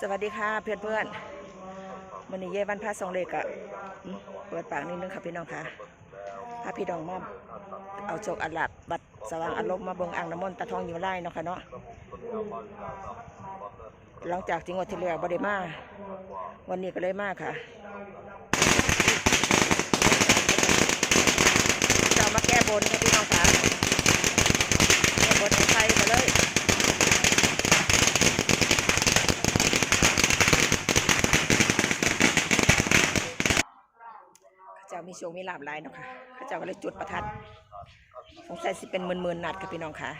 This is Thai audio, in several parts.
สวัสดีค่ะเพื่อนเพื่อนๆวันนี้เย่วันพระทรงเลกอะเปิดปากนิดนึงค่ะพี่น้องค่ะพาพี่น้องมาเอาโชคอัลลับบัดสว่างอารมณ์มาเบิ่งอ่างน้ำมนต์ตาทองอยู่ไร่เนาะค่ะเนาะหลังจากที่งวดที่แล้วบ่ได้มา วันนี้ก็เลยมากค่ะจะมาแก้บนค่ะพี่น้องค่ะแก้บนให้ใครมาเลย ข้าเจ้า มีโชคมีลาบหลายเนาะค่ะข้าเจ้าก็เลยจุดประทัดสงสัยสิเป็นหมื่นๆนัดค่ะพี่น้องค่ะ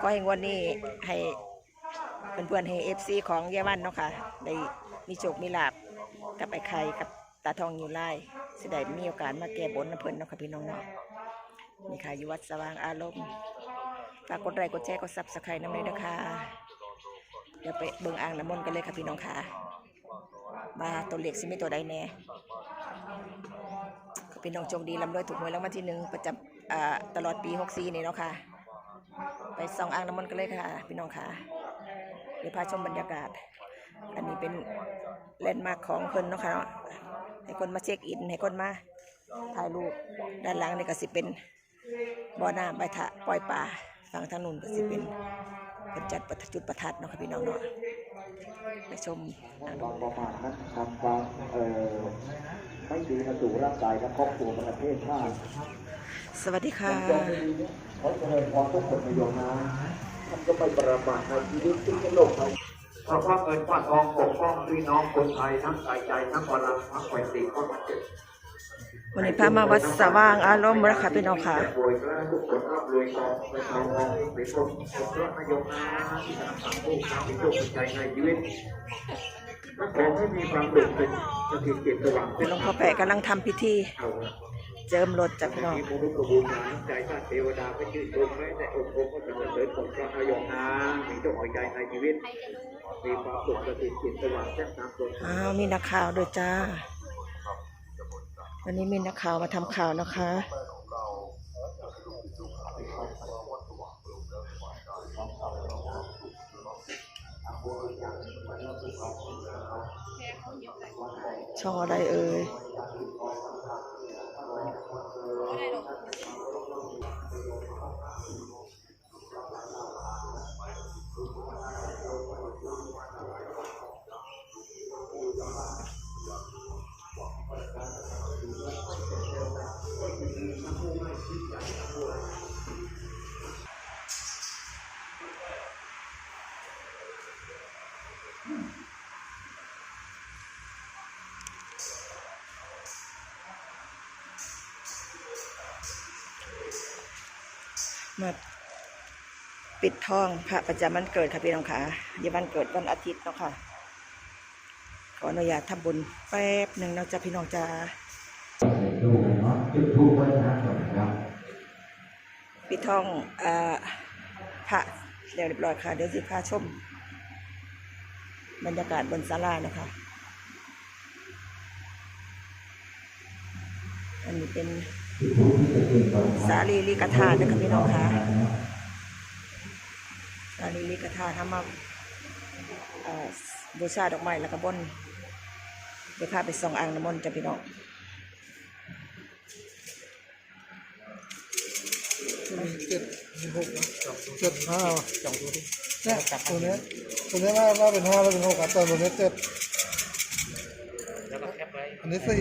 ก็ให้วันนี้ให้เพื่อนๆให้เอฟซีของเยาวันเนาะค่ะได้มีโชคมีลาบกับไอ้ไข่กับตาทองอยู่ไล่สิได้มีโอกาสมาแก้บนน้ำเพิ่นเนาะค่ะพี่น้องเนาะนี่ค่ะอยู่วัดสว่างอารมณ์ฝากกดไลค์กดแชร์กดซับสไครต์น้ำเลยนะคะเดี๋ยวไปเบิ่งอ่างน้ำมนต์กันเลยค่ะพี่น้องค่ะว่าตัวเลขสิมีตัวใดแน่ ก็เป็นน้องโชคดีลำรวยถูกหวยรางวัลที่หนึ่งประจำตลอดปี 64 นี่เนาะค่ะ ไปส่องอ่างน้ำมนต์กันเลยค่ะ พี่น้องค่ะ เดี๋ยวพาชมบรรยากาศ อันนี้เป็นแลนด์มาร์คของเพิ่นเนาะค่ะเนาะให้คนมาเช็คอิน ให้คนมาถ่ายรูปด้านหลังนี่ก็สิเป็นบ่อน้ำใบทะปล่อยปลาฝั่งทางนู้นก็สิเป็นเพิ่นจัดประจุดประทัดเนาะค่ะพี่น้องเนาะไปชมอ่างน้ำมความนต์ประมาทนั้นทำความเอ่อ ไม่ดีมาสู่ร่างกายและครอบครัวประเทศชาติสวัสดีค่ะจงดีนี้ขอเจริญพรทุกคนในโยมนะท่านก็ไม่ประมาทในชีวิตที่ในโลกนี้เพราะว่าเงินฟ้าทองปกป้องพี่น้องคนไทยทั้งกายใจทั้งพลังทั้งแผ่นดินก็มาเจ็บวันนี้พามาวัดสว่างอารมณ์แล้วค่ะพี่น้องค่ะรวยแล้วทุกคนร่ำรวยทองไปทองทองไปชมชมพระนาย กนะที่ทำสังผู้ทำให้โชคใจในชีวิตและขอให้มีความสุขเป็นสถิตจิตสว่างหลวงพ่อแปะกำลังทำพิธี เอาละเจิมรถจากพี่น้อง มีบุรุษกบูชาน้ำใจท่านเทวดาไปชื่นชมให้แต่องค์องค์ก็จะเสริญของพระนายกนะมีโชคใจในชีวิต มีความสุขสถิตจิตสว่างแจ้งตามตัวอ้าวมีนักข่าวด้วยจ้า วันนี้มีนักข่าวมาทำข่าวนะคะ ช่องอะไรเอ่ย มาปิดทองพระประจำวันเกิดค่ะพี่น้องค่ะยี่วันเกิดวันอาทิตย์เนาะค่ะ ขออนุญาตทำบุญแป๊บหนึ่งเนาะจ้ะพี่น้องจ้าดูเนาะจุดทูปไว้นะครับปิดทองอ่าพระแล้วเรียบร้อยค่ะ เดี๋ยวสิพาชม บรรยากาศบนศาลานะคะ อันนี้เป็น สาลีลิกธาตุนะคะพี่น้องคะสาลีลิกธาตุทำมาบูชาดอกไม้แล้วก็บนเดี๋ยวพาไปส่องอ่างน้ำมนต์จ้ะพี่น้องเจ็ดหกนะเจ็ดห้าจองดูดิเนี่ยตัวนี้ตัวนี้ว่าว่าเป็นห้าว่าเป็นหกครับต่ตัวนี้เจ็ดแล้วก็แคปไว้อันนี้สี่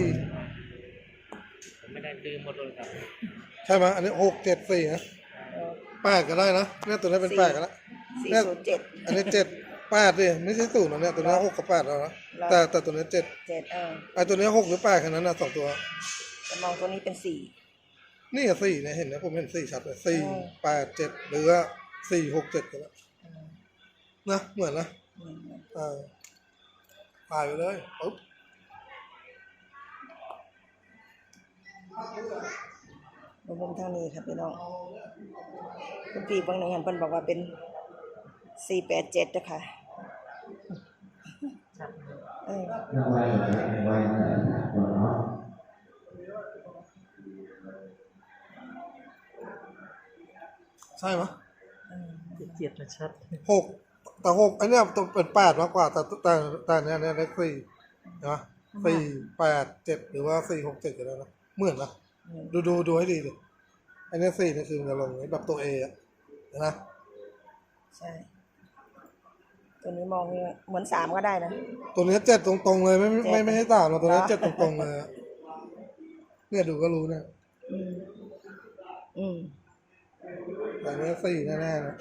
ลืมหมดเลยครับใช่ไหมอันนี้หกเจ็ดสี่นะแปดก็ได้นะเนี่ยตัวนี้เป็นแปดกันละสี่เนี่ยศูนย์เจ็ดอันนี้เจ็ดแปดดิไม่ใช่ศูนย์นะเนี่ยตัวนี้หกกับแปดแล้วนะแต่แต่ตัวนี้เจ็ดเจ็ดเออไอตัวนี้หกหรือแปดแค่นั้นนะสองตัว จะมองตัวนี้เป็นสี่นี่อะสี่เนี่ยเห็นไหมผมเห็นสี่ชัดเลยสี่อ๋อแปดเจ็ดหรือว่าสี่หกเจ็ดกันแล้วนะเหมือนนะอืมอ่าถ่ายไปเลยปุ๊บ รวมๆทางนี้ครับพี่น้องคุณพี่บางหนึ่งเห็นเพิ่นบอกว่าเป็นสี่แปดเจ็ดนะคะเออใช่ไหมเจ็ดนะชัดหกแต่หกอันเนี้ยตัวเป็นแปดมากกว่า แต่แต่แต่เนี้ยเนี้ยเลขสี่นะสี่แปดเจ็ดหรือว่าสี่หกเจ็ดก็ได้นะ เหมือนนะอืมดูดูดูให้ดีเลยอันเนี้ยสี่นี่คือมันจะลงแบบตัวเออะนะใช่ ตัวนี้มองเหมือนสามก็ได้นะ ตัวเนี้ยเจ็ดตรงๆเลยไม่ไม่ไม่ไม่ให้ตามหรอกตัวเนี้ยเหรอเจ็ดตรงๆเลยอะเนี่ยดูก็รู้เนี่ยอืมอืมแต่อันเนี้ยสี่แน่ๆนะ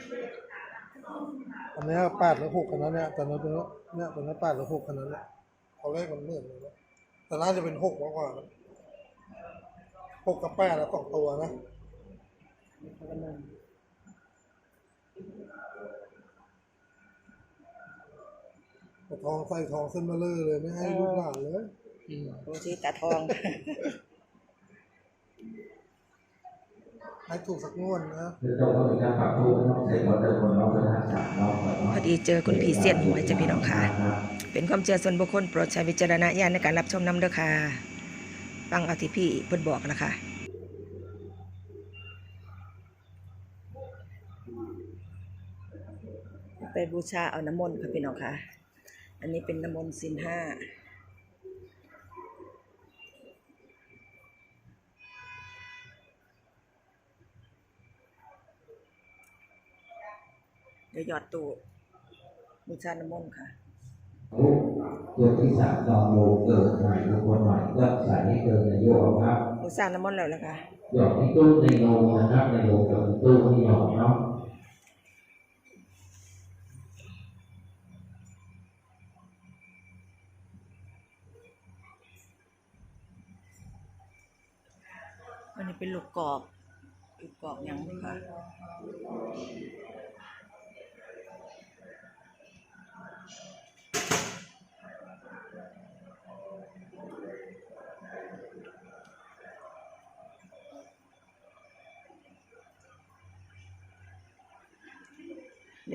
อันเนี้ยแปดหรือหกอันนั้นเนี่ยแต่ตัวเนี้ยเนี่ยตัวเนี้ยแปดหรือหกอันนั้นแหละเขาเลขมันเหมือนเลยนะแต่น่าจะเป็นหกมากกว่านะ หกกับแปดแล้วสองตัวนะแต่ทองใส่ทองเส้นมาเลยเลยไม่ให้ลูกหลานเลยอืมดูสิตาทอง ให้ถูกสักงวดนะคือต้องมีการปรับปรุงต้องเสร็จหมดเลยคนเราเป็นอาสาเราแบบว่าพอดีเจอคุณผีเสียนหวยจ้ะพี่น้องค่ะ เป็นความเชื่อส่วนบุคคลโปรดใช้วิจารณญาณในการรับชมน้ำเด้อค่ะ ฟังเอาที่พี่เพิ่นบอกนะคะไปบูชาเอาน้ำมนต์ค่ะพี่น้องค่ะ อันนี้เป็นน้ำมนต์สินห้า เดี๋ยวหยอดตู้บูชาน้ำมนต์ค่ะ ตัวที่สามลองโลเกิดใหม่ทุกคนใหม่ก็ใส่ให้เกินในโยกครับบูชาน้ำมนต์แล้วนะคะหยอดที่ตู้ในโลนะครับในโลกับตู้ที่หยอดเนาะอันนี้เป็นลูกกอกลูกกอกหยังค่ะเดี๋ย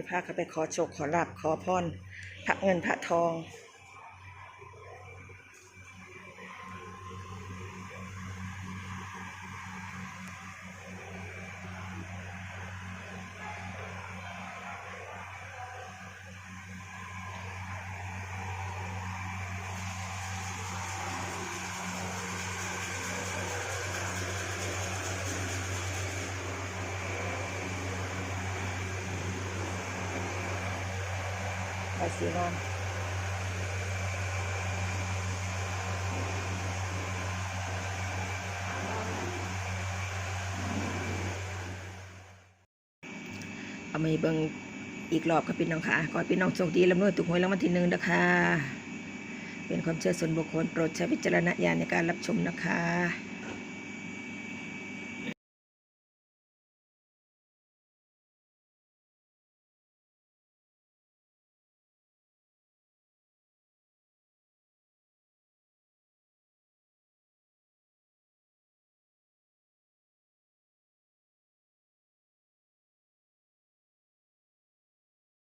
พาเขาไปขอโชคขอลาบขอพรพระเงินพระทอง ไปสีนอนเอามาเบิงอีกรอบกับพี่น้องค่ะก่อนพี่น้องโชคดีลำนวยถูกหวยรางวัลที่หนึ่งนะคะ เป็นความเชื่อส่วนบุคคลโปรดใช้วิจารณญาณในการรับชมนะคะ